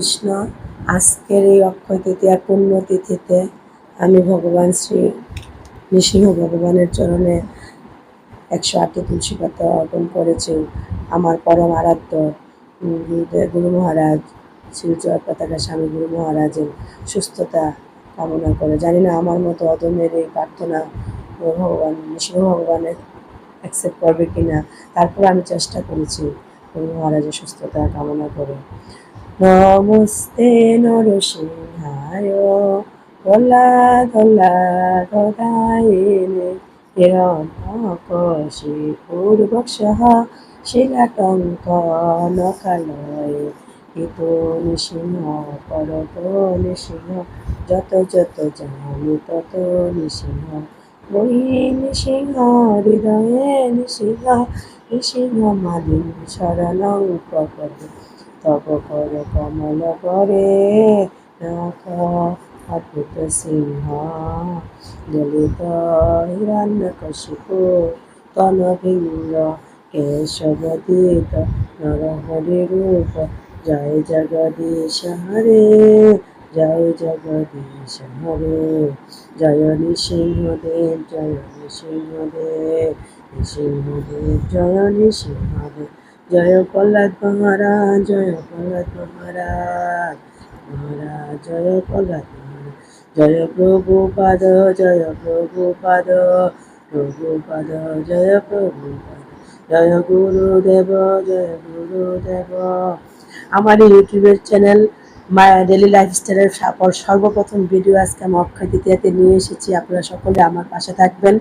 কৃষ্ণ, আজকের এই অক্ষয় তৃতীয়ার পুণ্যতিথিতে আমি ভগবান শ্রী নৃসিংহ ভগবানের চরণে একশো আটটি তুলসী পাতা অর্পণ করেছি। আমার পরম আরাধ্য গুরু মহারাজ, শ্রী জয় পতাকা স্বামী, গুরু মহারাজের সুস্থতা কামনা করে। জানি না আমার মতো অদমের এই প্রার্থনা ভগবান নৃসিংহ ভগবানের অ্যাকসেপ্ট করবে কিনা। তারপর আমি চেষ্টা করেছি গুরু মহারাজের সুস্থতা কামনা করে। নমস্তে নরসিংহায়। দোলা দোলা গদায়নে হিরণ্যকশি পূর্বক্ষः শিলাটঙ্কনকালয়ে হিত নৃসিংহ পরত নৃসিংহ যত যত জানি তত নৃসিংহ বহি নৃসিংহ হৃদয়ে নৃসিংহ নৃসিংহ মালিন শরণং প্রপদে তব কর কমল করে নাথ অদ্ভুত সিংহ। দলিত হিরণ্যকশিপ তনভিঙ্গ কেশবদিত নরহরি রূপ। জয় জগদীশ হরে, জয় জগদীশ হরে। জয় নৃসিংহদেব জয় নৃসিংহদেব নৃসিংহদেব, জয় নৃসিংহদেব। জয় প্রহ্লাদ মহারাজ, জয় প্রহ্লাদ মহারাজ মহারাজ, জয় প্রহ্লাদ জয় প্রভুপাদ জয় প্রভুপাদ প্রভুপাদ জয় প্রভুপাদ জয় গুরুদেব জয় গুরুদেব। আমার ইউটিউবের চ্যানেল মায়া ডেলি লাইফস্টাইলের সর্বপ্রথম ভিডিও আজকে আমি অক্ষয় তৃতীয়াতে নিয়ে এসেছি। আপনারা সকলে আমার পাশে থাকবেন।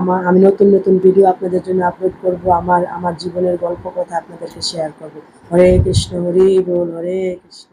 আমার আমি নতুন নতুন ভিডিও আপনাদের জন্য আপলোড করব। আমার আমার জীবনের গল্প কথা আপনাদেরকে শেয়ার করব। হরে কৃষ্ণ, হরি বল, হরে কৃষ্ণ।